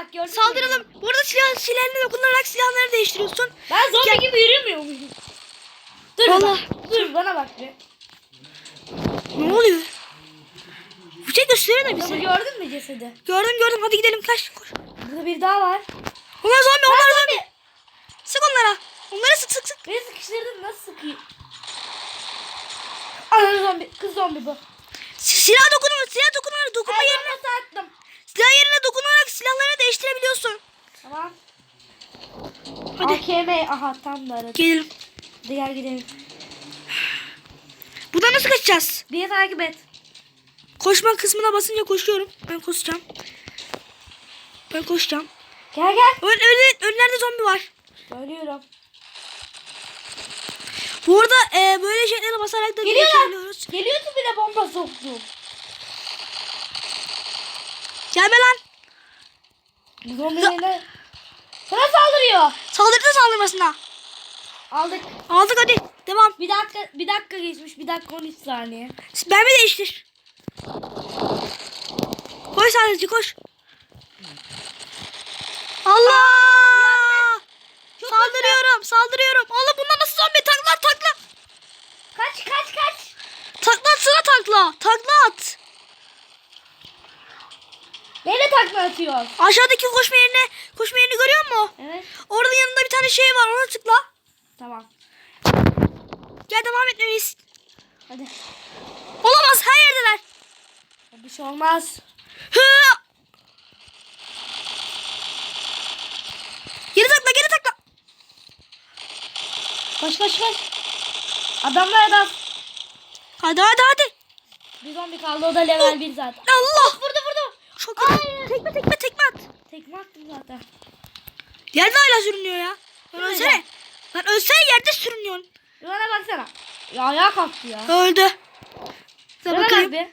bak gördün? Saldıralım. Burada silah, silahlarına dokunarak silahları değiştiriyorsun. Ben zombi Gel. gibi yürümüyor muyum? Dur Vallahi. bak. Dur bana bak bir. Ne oluyor? Bir şey gösteriyor da bize. gördün mü cesedi? Gördüm gördüm. Hadi gidelim. Kaç. Koş. Burada bir daha var. Onlar zombi. Onlar zombi. Sık onlara. Onlara sık sık sık. Beni sıkıştırdın nasıl sıkayım? Ana zombi. Kız zombi bu. Si- Silah dokunma. Silah dokunma. Dokunma Ben yerine. nasıl attım? Silah yerine dokunarak silahları değiştirebiliyorsun. Tamam. Hadi. AKM. Aha tam da aradım. Gelelim. Hadi gel gidelim. Buradan nasıl kaçacağız? Beni takip et. Koşma kısmına basınca koşuyorum. Ben koşacağım. Ben koşacağım. Gel gel. Ön, ön, önlerde zombi var. Söylüyorum. Bu arada e, böyle şeylere basarak da Geliyorlar. bir de bomba soktu. Gelme lan. Bu zombi yine. Sana saldırıyor. Saldırdı saldırmasına. Aldık. Aldık hadi. Devam. Bir dakika bir dakika geçmiş. Bir dakika 13 saniye. Ben mi değiştir? Koş sadece koş. Allah! Saldırıyorum, saldırıyorum. Allah bunlar nasıl zombi? Takla takla. Kaç kaç kaç. Takla atsana takla. Takla at. Neyle takla atıyor? Aşağıdaki koşma yerine, koşma yerini görüyor musun? Evet. Orada yanında bir tane şey var. Ona tıkla. Tamam. Gel devam etmeliyiz. Hadi. Olamaz her yerdeler. Bir şey olmaz. Hı! Geri takla geri takla. Koş koş koş. Adamlar adam. Hadi hadi hadi. Bir zombi kaldı o da level 1 zaten. Allah. Vurdu vurdu. Çok kötü. Tekme tekme tekme at. Tekme attım zaten. Yerde hala sürünüyor ya. Lan ölsene. Lan ölsene yerde sürünüyorsun. Bana baksana. Ya ayağa kalktı ya. Öldü. Dur Bana bakayım. bak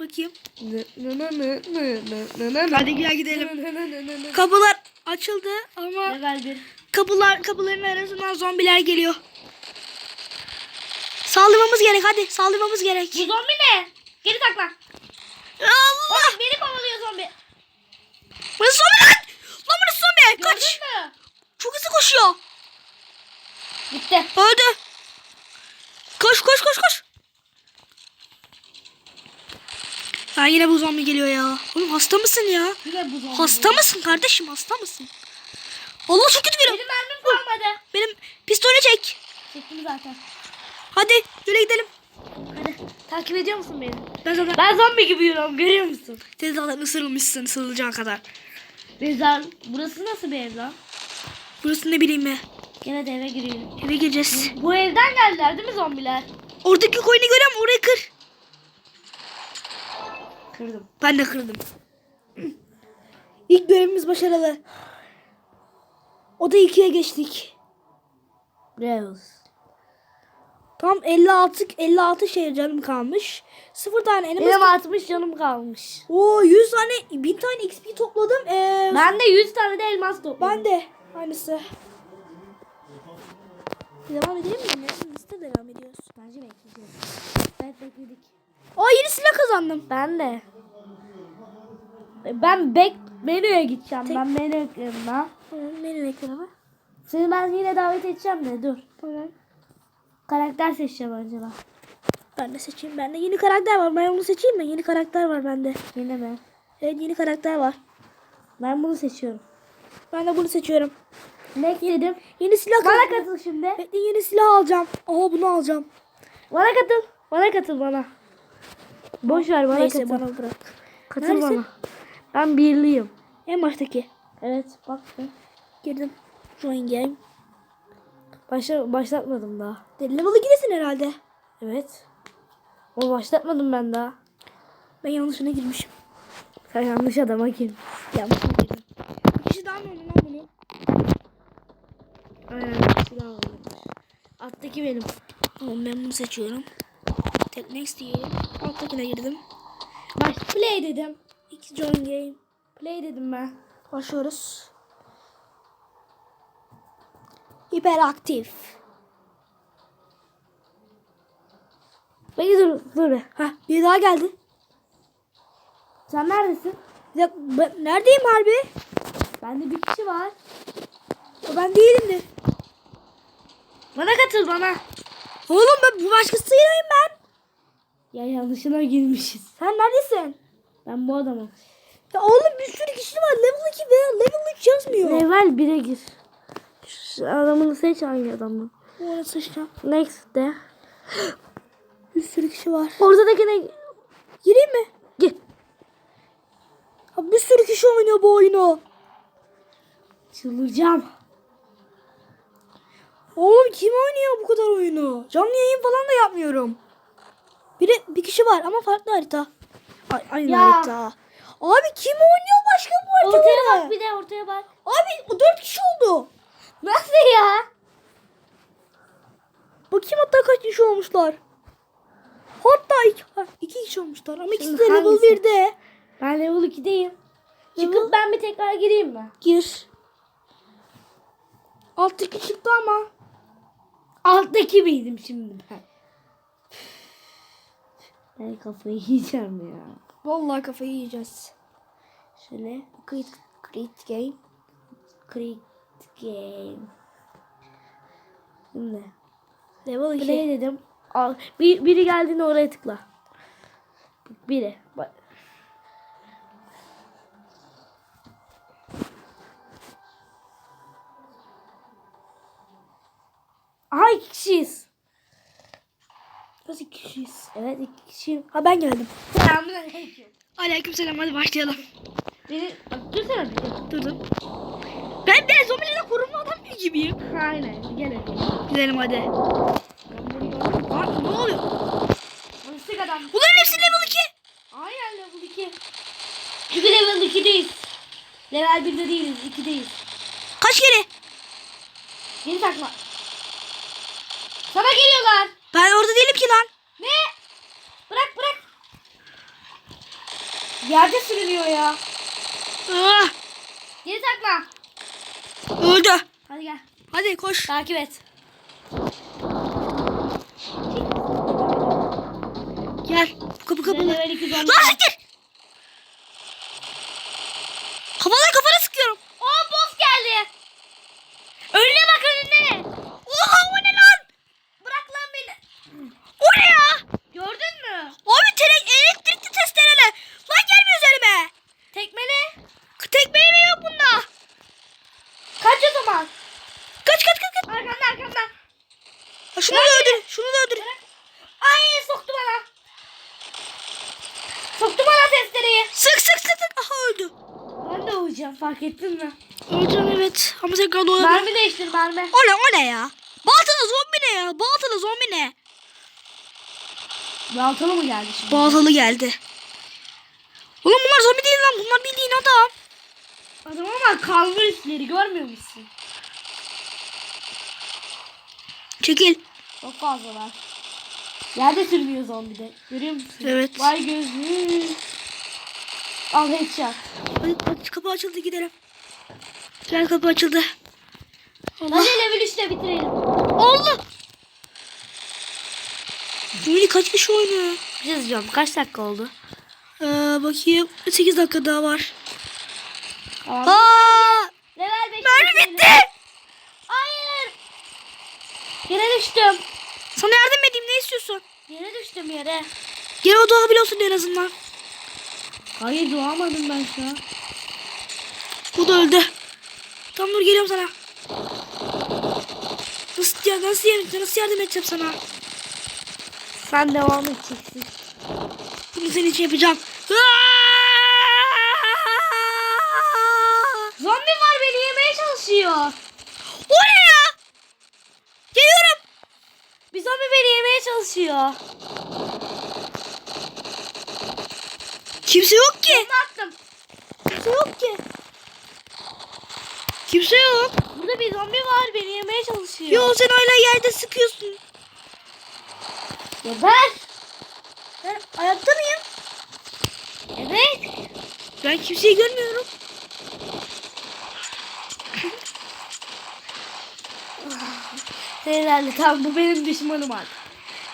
Bakayım. Hadi gel gidelim. Kapılar açıldı ama Level 1. kapılar kapıların arasından zombiler geliyor. Saldırmamız gerek hadi saldırmamız gerek. Bu zombi ne? Geri takla. Allah! Oğlum. Burası zombi lan! Lan burası zombi! Kaç! Gördün mü? Çok hızlı koşuyor. Gitti. Öldü. Koş koş koş koş. Ya yine bu zombi geliyor ya. Oğlum hasta mısın ya? Hasta mısın kardeşim hasta mısın? Allah çok kötü geliyor. Benim mermim kalmadı. Benim pistolü çek. Çektim zaten. Hadi yürü gidelim. Hadi. Takip ediyor musun beni? Ben zaten Ben zombi gibi yürüyorum görüyor musun? sen zaten ısırılmışsın ısırılacağın kadar. Rezal. Burası nasıl bir ev lan? Burası ne bileyim be. Gene de eve giriyorum. Eve gireceğiz. Bu evden geldiler değil mi zombiler? Oradaki koyunu görüyor musun? Orayı kır. Kırdım. Ben de kırdım. İlk görevimiz başarılı. O da ikiye geçtik. Reus. Tam 56 56 şey canım kalmış. Sıfır tane elime. Benim 60 canım kalmış. Oo 100 tane 1000 tane XP topladım. Ee, Ben de 100 tane de elmas topladım. ben de aynısı. Devam edelim mi? Ne? Nasıl devam ediyoruz? Bence bekleyeceğiz. Evet bekledik. Aa yeni silah kazandım. Ben de. Ben bek menüye gideceğim. Tek- Ben menü ekranına. Benim ekranıma. Seni ben yine davet edeceğim de dur. Tamam. Karakter seçeceğim acaba. Ben de seçeyim. Bende yeni karakter var. Ben onu seçeyim mi? Yeni karakter var bende. Yine mi? Evet yeni karakter var. Ben bunu seçiyorum. Ben de bunu seçiyorum. Ne dedim? Yeni silah Bana kazandım. katıl şimdi. Bekle yeni silah alacağım. Aha bunu alacağım. Bana katıl. Bana katıl bana. Boş ver bana Neyse katıl. bana bırak. Katıl Neredesin? bana. Ben birliyim. En baştaki. Evet bak. Girdim. Join game. Başla, başlatmadım daha. Deli level'ı giresin herhalde. Evet. O başlatmadım ben daha. Ben yanlışına girmişim. Sen yanlış adama girdin. Yanlışına girdim. Bir kişi daha mı oynuyor lan bunu? Aynen. Silah aldım. Alttaki benim. Tamam ben bunu seçiyorum. Tek next diyelim. Alttakine girdim. Baş play dedim. İki join game. Play dedim ben. Başlıyoruz. Hiperaktif. Peki dur dur. be. Heh bir daha geldi. Sen neredesin? Dakika, ben, neredeyim harbi? Bende bir kişi var. O ben değilim de. Bana katıl bana. Oğlum ben bu başkasıyım ben. Ya yanlışına girmişiz. Sen neredesin? Ben bu adamım. Ya oğlum bir sürü kişi var. Level 2 veya level 3 yazmıyor. Level 1'e gir. Şu adamını seç hangi adamı. Oraya sıçacağım. Next de. Bir sürü kişi var. Ortadakine Gireyim mi? gir. Ya bir sürü kişi oynuyor bu oyunu. Çıldıracağım. Oğlum kim oynuyor bu kadar oyunu? Canlı yayın falan da yapmıyorum. Biri bir kişi var ama farklı harita. Ay, aynı Ya. harita. Abi kim oynuyor başka bu Ortaya haritada? bak bir de ortaya bak. Abi dört kişi oldu. Nasıl ya? Bakayım hatta kaç kişi olmuşlar. Hatta iki, iki kişi olmuşlar ama ikisi de level hangisi? 1'de. Ben level 2'deyim. Level- Çıkıp ben bir tekrar gireyim mi? Gir. Alttaki çıktı ama. Alttaki miydim şimdi ben? Ben kafayı yiyeceğim ya. Vallahi kafayı yiyeceğiz. Şöyle. Create, create game. Create game. Şimdi. Level 2. Play dedim. Al. Bir, biri geldiğinde oraya tıkla. Biri. Bak. Aha iki kişiyiz. Nasıl iki kişiyiz? Evet iki kişiyim. Ha ben geldim. Selamünaleyküm. Aleykümselam hadi başlayalım. Beni dursana bir. Durdum. Ben de zombilerden korunma adam gibiyim. Aynen gel hadi. Gidelim hadi. Aa, ne oluyor? Mıstık adam. Bunların hepsi level 2. Aynen level 2. Çünkü level 2'deyiz. Level 1'de değiliz 2'deyiz. Kaç kere? Geri takma. Sana geliyorlar. Ben orada değilim ki lan. Ne? Bırak bırak. Yerde sürünüyor ya. Ah, Geri takma. Öldü. Hadi gel. Hadi koş. Takip et. Gel. Kapı kapalı. Level 2 zombi. Lan siktir. Kafadan kafana sıkıyorum. Oo boss geldi. Önüne bak önüne. Oha o ne lan? Bırak lan beni. O ne ya? Gördün mü? Abi tere- elektrikli testereler. Lan gelme üzerime. Tekmele. Tekmeyi mi yok bunda? Kaç o zaman. Kaç kaç kaç kaç. Arkanda arkanda. Ha, şunu da öldür. Şunu da öldür. Ay soktu bana. Soktu bana testereyi. Sık sık sık sık. Aha öldü. Ben de uyuyacağım fark ettin mi? Öldüm evet. Ama tekrar doğabilir. Mermi değiştir mermi. O ne o ne ya? Baltalı zombi ne ya? Baltalı zombi ne? Baltalı mı geldi şimdi? Baltalı geldi. Oğlum bunlar zombi değil lan. Bunlar bildiğin adam. Adam ama kalma üstleri görmüyor musun? Çekil. Çok fazla var. Yerde sürünüyor zombi de. Görüyor musun? Evet. Vay gözlü. Al headshot. Hadi, hadi kapı açıldı gidelim. Gel kapı açıldı. Allah. Hadi level 3'te bitirelim. Allah. Mini kaç kişi oynuyor? Bir şey diyeceğim. Kaç dakika oldu? Ee, bakayım. 8 dakika daha var. Tamam. Aa! Level 5. Mermi bitti. Hayır. Yere düştüm. Sana yardım edeyim ne istiyorsun? Yere düştüm yere. Gel o doğabiliyorsun en azından. Hayır doğamadım ben şu an. Bu da öldü. Tamam dur geliyorum sana. Nasıl, ya, nasıl, yardım, nasıl yardım edeceğim sana? Sen devam edeceksin. Bunu senin için yapacağım. Zombi var beni yemeye çalışıyor. O ne ya? Geliyorum. Bir zombi beni yemeye çalışıyor. Kimse yok ki. Ne attım? Kimse yok ki. Kimse yok. Burada bir zombi var beni yemeye çalışıyor. Yo sen hala yerde sıkıyorsun. Geber. Ben ayakta mıyım? Evet. Ben kimseyi görmüyorum. Herhalde tamam bu benim düşmanım artık.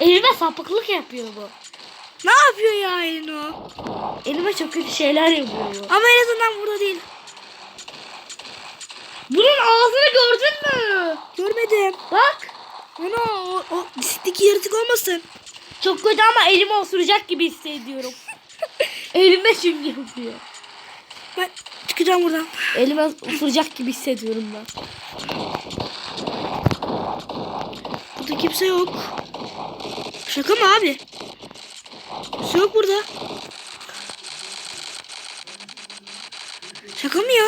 Elime sapıklık yapıyor bu. Ne yapıyor ya Elino? Elime çok kötü şeyler yapıyor. Ama en azından burada değil. Bunun ağzını gördün mü? Görmedim. Bak. Ana o, o yaratık olmasın. Çok kötü ama elimi osuracak gibi hissediyorum. Elime çünkü yapıyor. Ben çıkacağım buradan. Elime osuracak gibi hissediyorum ben. Burada kimse yok. Şaka mı abi? Kimse yok burada. Şaka mı ya?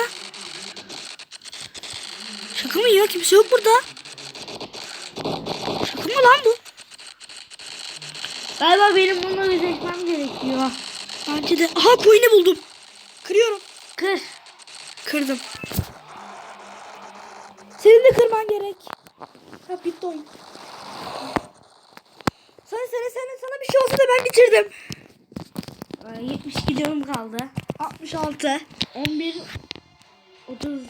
Şaka mı ya? Kimse yok burada. Şaka mı lan bu? Galiba benim bununla yüzleşmem gerekiyor. Bence de. Aha coin'i buldum. Kırıyorum. Kır. Kırdım. Senin de kırman gerek. Ha bitti oyun. Sana, sana, sana, sana bir şey olsa da ben bitirdim. Ay, 72 canım kaldı. 66. 11 30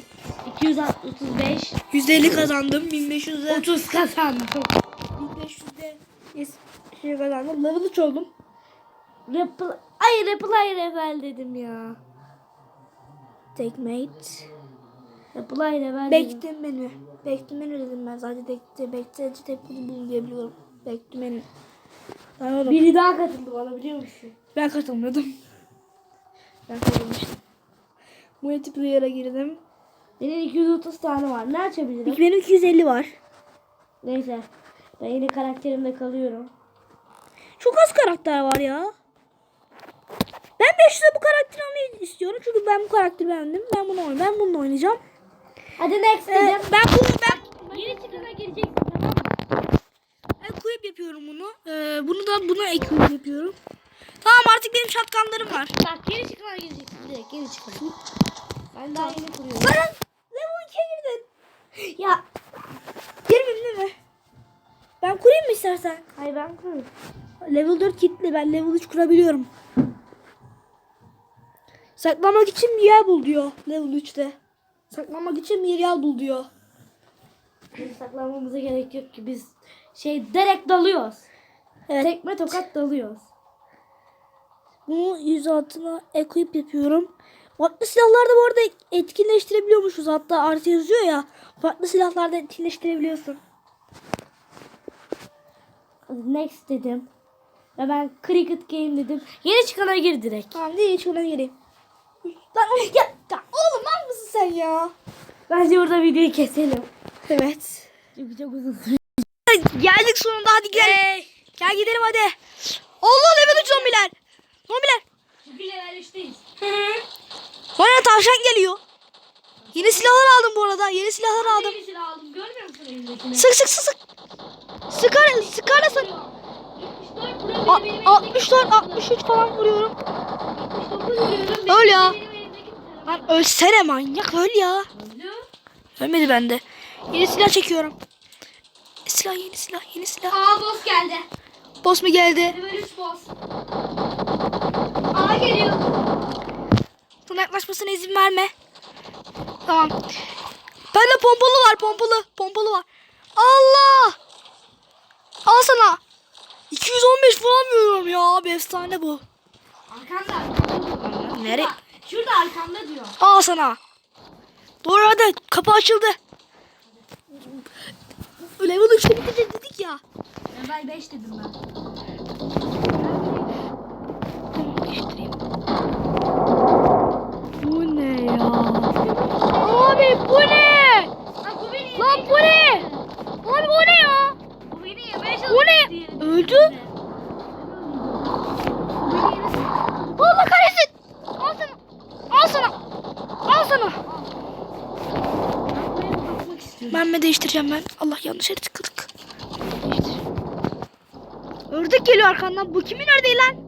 235 %50 kazandım. 1500'de 30 kazandım. 1500'de yes, şey kazandım. Level 3 oldum. Repl Ay reply level dedim ya. Take mate. Reply level. Back'te menü. Back'te menü dedim ben. Sadece back'te back'te tek bunu bulun diye biliyorum. Back'te menü. Oğlum. Biri daha katıldı bana biliyor musun? Ben katılmıyordum. Ben katılmıştım. Multiplayer'a girdim. Benim 230 tane var. Ne açabilirim? Benim 250 var. Neyse. Ben yine karakterimde kalıyorum. Çok az karakter var ya. Ben 500'e bu karakteri almayı istiyorum. Çünkü ben bu karakteri beğendim. Ben bunu oynayacağım. Ben bununla oynayacağım. Hadi next Ee, dedim. ben bunu ben Yeni çıkana gireceksin tamam mı? equip yapıyorum bunu. Ee, bunu da buna equip yapıyorum. Tamam artık benim şatkanlarım var. Bak yeni çıkana gireceksin direkt yeni çıkana. Ben daha yeni kuruyorum. Lan level 2'ye girdin. Ya girmedin değil mi? Ben kurayım mı istersen? Hayır ben kuruyorum. Level 4 kilitli. Ben level 3 kurabiliyorum. Saklamak için bir yer bul diyor level 3'te. Saklamak için bir yer bul diyor. Bizim saklanmamıza gerek yok ki biz şey direkt dalıyoruz. Evet. Tekme tokat dalıyoruz. Bunu yüz altına equip yapıyorum. Farklı silahlarda bu arada etkinleştirebiliyormuşuz. Hatta artı yazıyor ya. Farklı silahlarda etkinleştirebiliyorsun. Next dedim. Ve ben cricket game dedim. Yeni çıkana gir direkt. Tamam hiç ona gireyim. Lan ya, ya oğlum var mısın sen ya? Bence burada videoyu keselim. Evet. Çünkü çok uzun sürdü. Geldik sonunda hadi gel. Gel gidelim hadi. Allah level 3 zombiler. Zombiler. Bugün level 3'teyiz. Bana tavşan geliyor. Yeni silahlar aldım bu arada. Yeni silahlar aldım. Yenisini aldım. Görmüyor musun elimdekini? Sık sık sık sık. Sıkar sıkar sık. 74 buraya A- benim 64 63 falan vuruyorum. 79 vuruyorum. Öl ya. Lan ölsene manyak öl ya. Ölmedi bende. Yeni silah çekiyorum. Silah yeni silah yeni silah. Aa boss geldi. Boss mu geldi? Level 3 boss. Aa geliyor. Sana yaklaşmasına izin verme. Tamam. Bende pompalı var pompalı. Pompalı var. Allah. Al sana. 215 falan veriyorum ya abi efsane bu. Arkanda arkanda. Nereye? Şurada arkamda diyor. Al sana. Doğru hadi kapı açıldı. Level 3'te bitecek dedik ya. Level 5 dedim ben. Bu ne ya? Abi bu ne? Lan bu Lan bu ne? Abi bu ne ya? Çalışıyor. ne? Öldü. Allah kahretsin. Al sana. Al sana. Al sana. Ben mi değiştireceğim ben? Allah yanlış yere tıkladık. Ördek geliyor arkandan. Bu kimin ördeği lan?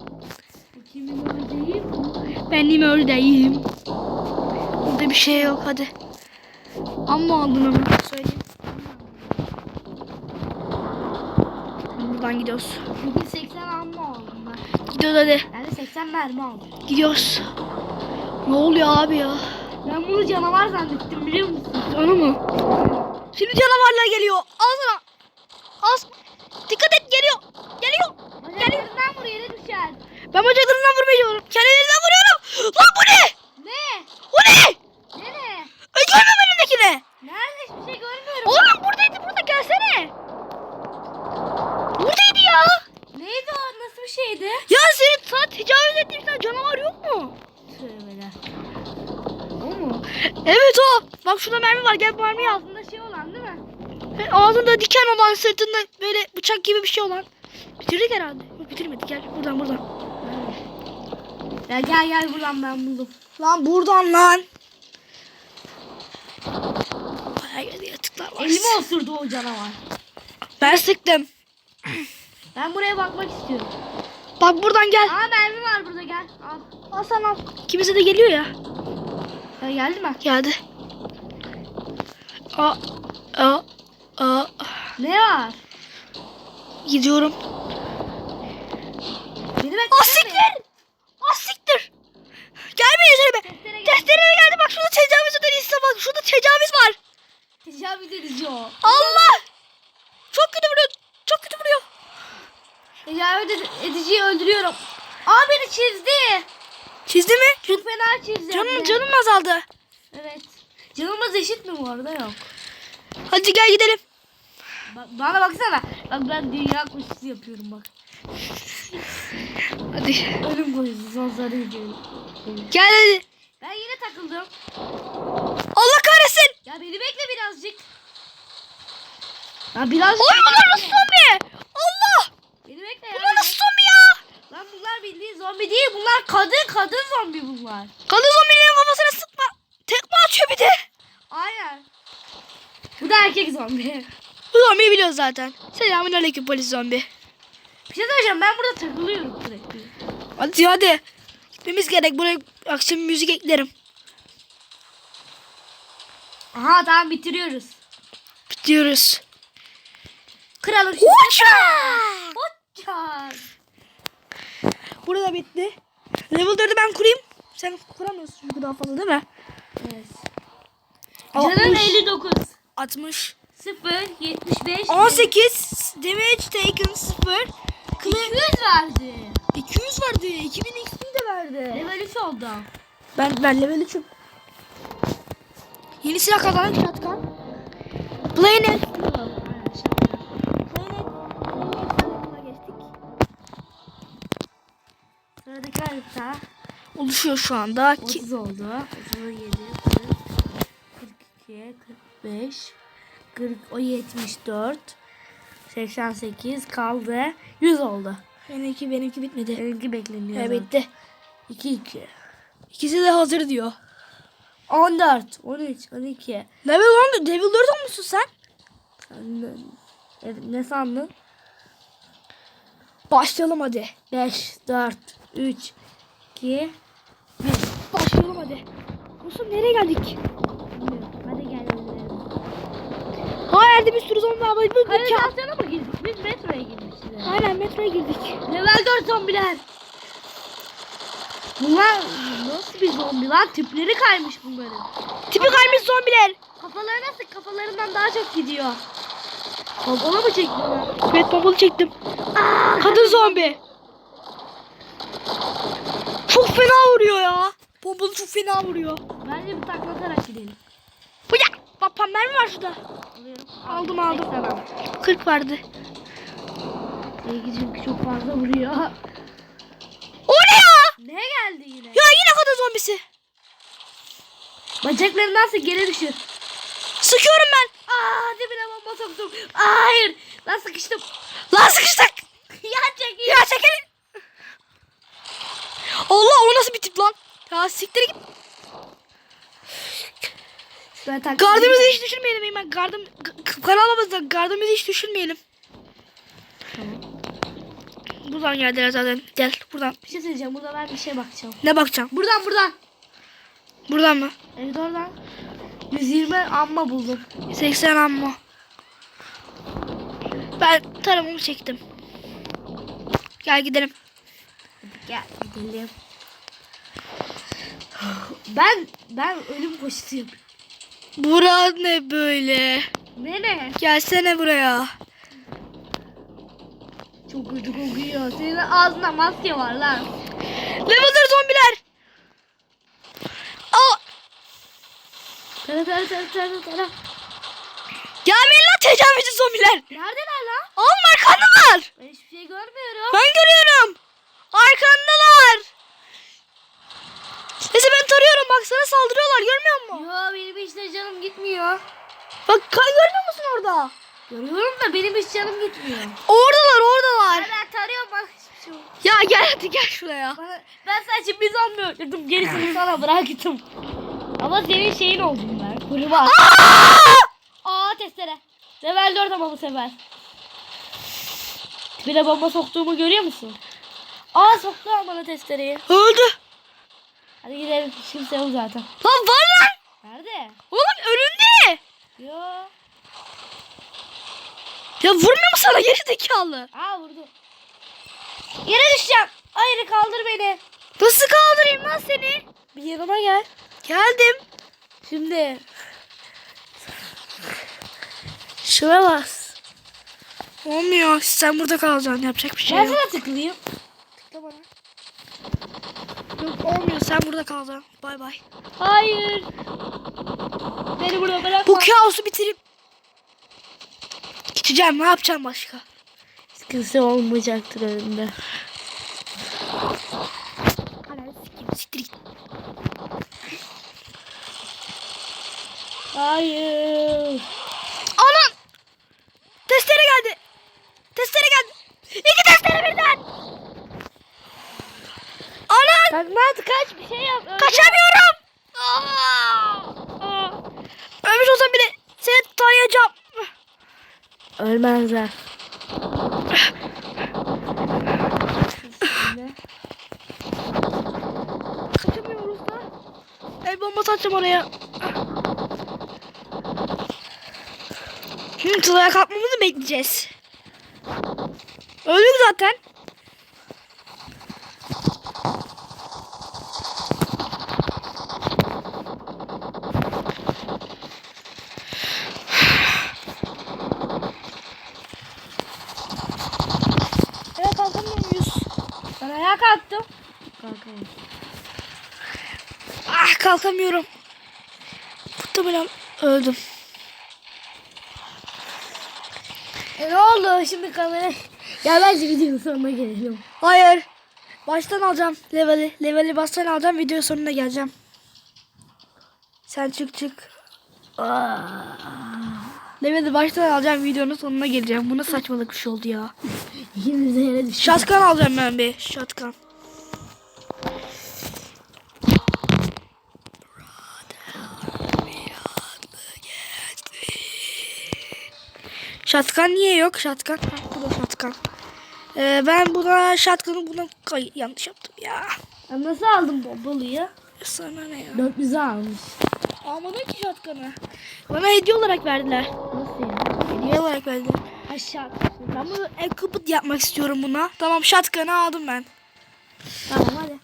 Bu kimin ördeği? Benim ördeğim. Burada bir şey yok hadi. Amma aldın onu Buradan gidiyoruz. Bugün 80 amma aldım ben. Gidiyoruz hadi. Ben de 80 mermi aldım. Gidiyoruz. Ne oluyor abi ya? Ben bunu canavar zannettim biliyor musun? Onu mu? Şimdi canavarlar geliyor. Al sana. Al. Dikkat et geliyor. Geliyor. Geliyor. Vuruyor yere düşer. Bak şurada mermi var. Gel bu mermiyi al. Ağzında şey olan değil mi? Ve ağzında diken olan sırtında böyle bıçak gibi bir şey olan. Bitirdik herhalde. Yok bitirmedi. Gel buradan buradan. Ya gel gel buradan ben buldum. Lan buradan lan. Her yerde yatıklar var. Elimi osurdu o canavar. Ben sıktım. Ben buraya bakmak istiyorum. Bak buradan gel. Aa mermi var burada gel. Al. Al sen al. Kimisi de geliyor ya. Ya geldi mi? Geldi. Aa, aa, aa. Ne var? Gidiyorum. Beni bekle. Ah siktir. Ah siktir. Gelme üzerime. Testere gel. Testere geldi bak şurada tecavüz eden insan bak. Şurada tecavüz var. Tecavüz edici o. Allah. Çok kötü vuruyor. Çok kötü vuruyor. Tecavüz ed- ediciyi öldürüyorum. Aa beni çizdi. Çizdi mi? Çok fena çizdi. Canım, canım azaldı. Evet. Canımız eşit mi bu arada yok. Hadi gel gidelim. Bak, bana baksana. Bak ben dünya koşusu yapıyorum bak. Hadi. Ölüm koşusu son sarı gidiyorum. Gel hadi. Ben yine takıldım. Allah kahretsin. Ya beni bekle birazcık. Ya birazcık. Oy bunlar nasıl zombi? Allah. Beni bekle ya. Bunlar nasıl zombi ya? Lan bunlar bildiğin zombi değil. Bunlar kadın kadın zombi bunlar. Kadın zombilerin kafasına atıyor bir de. Aynen. Bu da erkek zombi. Bu zombiyi biliyoruz zaten. Selamun aleyküm polis zombi. Bir şey söyleyeceğim ben burada takılıyorum sürekli. Hadi hadi. Gitmemiz gerek. Buraya akşam müzik eklerim. Aha tamam bitiriyoruz. Bitiyoruz. Kralım şu. Uça! Uçak. Burada bitti. Level 4'ü ben kurayım. Sen kuramıyorsun çünkü daha fazla değil mi? Evet. Canım 59. 60. 0, 75. 18. Damage taken 0. 200 verdi. 200 verdi. 2000 XP de verdi. Level 3 oldu. Ben ben level 3'üm. Yeni silah kazandık shotgun. Planet. Sıradaki harita Oluşuyor şu anda. Ki, 30 oldu. 37, 40, 42, 45, 40, o 74, 88 kaldı. 100 oldu. benimki benimki bitmedi. Benimki bekleniyor. Evet bitti. 2, 2. İkisi de hazır diyor. 14, 13, 12. Level 10 Level 4 olmuşsun sen. Ne, ne sandın? Başlayalım hadi. 5, 4, 3, 2, Başlayalım hadi. Kusum nereye geldik? Yerde bir sürü zombi var. Bir, Kanalizasyona mı girdik? Biz metroya girmişiz. Aynen metroya girdik. Level 4 zombiler. Bunlar nasıl bir zombi lan? Tipleri kaymış bunların. Tipi kaymış zombiler. Kafaları nasıl? Kafalarından daha çok gidiyor. Kafana mı çekiyorlar? Evet pompalı çektim. Kadın zombi. Çok fena vuruyor ya. Pompalı çok fena vuruyor. Bence bir taklatarak gidelim. Bu ya. Bak mermi var şurada. Alıyorum. Aldım aldım. 80 40 vardı. Çünkü çok fazla vuruyor. O ne ya? Ne geldi yine? Ya yine kadın zombisi. Bacakları nasıl geri düşür? Sıkıyorum ben. Aa dibine bomba soktum. Aa, hayır. Lan sıkıştım. Lan sıkıştık. ya çekil. Ya çekelim. Allah o nasıl bir tip lan? Ya siktir git. Taklit Gardımızı hiç düşürmeyelim hemen. Gardım kanalımızda gardımızı hiç düşürmeyelim. Tamam. Buradan geldiler zaten. Gel buradan. Bir şey söyleyeceğim. Burada ben bir şey bakacağım. Ne bakacağım? Buradan buradan. Buradan mı? Evet oradan. 120 amma buldum. 80 amma. Ben taramamı çektim. Gel gidelim. Gel gidelim. Ben ben ölüm koşusu yapıyorum. Bura ne böyle? Ne ne? Gelsene buraya. Çok kötü kokuyor. Senin ağzında maske var lan. 4 zombiler. Aa, Tara tara tara tara tara. gelmeyin lan tecavüzcü zombiler. Neredeler lan? Oğlum arkandalar. Ben hiçbir şey görmüyorum. Ben görüyorum. Arkandalar. Neyse ben tarıyorum bak sana saldırıyorlar görmüyor musun? Yo benim hiç de canım gitmiyor. Bak kan görmüyor musun orada? Görüyorum da benim hiç canım gitmiyor. Oradalar oradalar. Ben tarıyorum bak hiçbir şey yok. Ya gel hadi gel şuraya. Bana, ben sadece bir zombi öldürdüm. Gerisini sana bıraktım. Ama senin şeyin oldum ben. Kurban. Aa testere. Level 4 ama bu sefer. Bir de bomba soktuğumu görüyor musun? Aa soktu ama testereyi. Öldü. Hadi gidelim. Kimse yok zaten. Lan var lan. Nerede? Oğlum önünde. Yo. Ya vurmuyor mu sana geri zekalı? Aa vurdu. Yere düşeceğim. Hayır kaldır beni. Nasıl kaldırayım lan seni? Bir yanıma gel. Geldim. Şimdi. Şuna bas. Olmuyor. Sen burada kalacaksın. Yapacak bir şey Ben yok. sana tıklayayım. Tıkla bana. Yok olmuyor. Sen burada kalacaksın. Bay bay. Hayır. Beni burada bırakma. Bu kaosu bitirip geçeceğim. Ne yapacağım başka? Sıkıntı olmayacaktır önünde. Siktir git. Hayır. Anan! Testere geldi. Testere geldi. İki testere birden. Anan! Sakmat kaç bir şey yap. Kaçamıyorum. Ölmüş olsam bile seni tarayacağım. Ölmezler. Kaçamıyoruz da. El bombası atacağım oraya. Şimdi Tıla'ya kalkmamızı bekleyeceğiz. Öldük zaten. Evet kalkamıyor muyuz? Ben ayağa kalktım. Kalkamam. Ah kalkamıyorum. Muhtemelen öldüm. E ne oldu şimdi kamera? Ya bence videonun sonuna gelelim. Hayır. Baştan alacağım leveli. Leveli baştan alacağım. Video sonuna geleceğim. Sen çık çık. Leveli baştan alacağım. Videonun sonuna geleceğim. Bu ne saçmalık bir şey oldu ya. Şatkan alacağım ben bir. Şatkan. Şatkan niye yok? Şatkan. Ha, bu da şatkan. Ee, ben buna şatkanı buna kay- yanlış yaptım ya. Ben nasıl aldım bombalıyı? Sana ne ya? 400'e almış. Almadın ki şatkanı. Bana hediye olarak verdiler. Nasıl ya? Hediye olarak verdiler. Aşağı. Ben bunu equipment yapmak istiyorum buna. Tamam şatkanı aldım ben. Tamam hadi.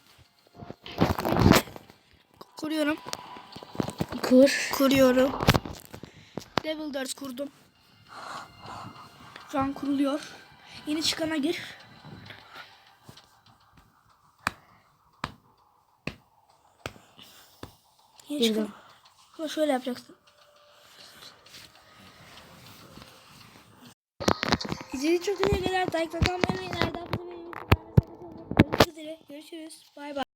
Kuruyorum. Kur. Kuruyorum. Devil Dart kurdum. Şu an kuruluyor. Yeni çıkana gir. Yeni çıkan. Şöyle yapacaksın. İzlediğiniz çok teşekkürler. Like, abone olmayı, nereden bulabilirsiniz? Görüşürüz. Bay bay.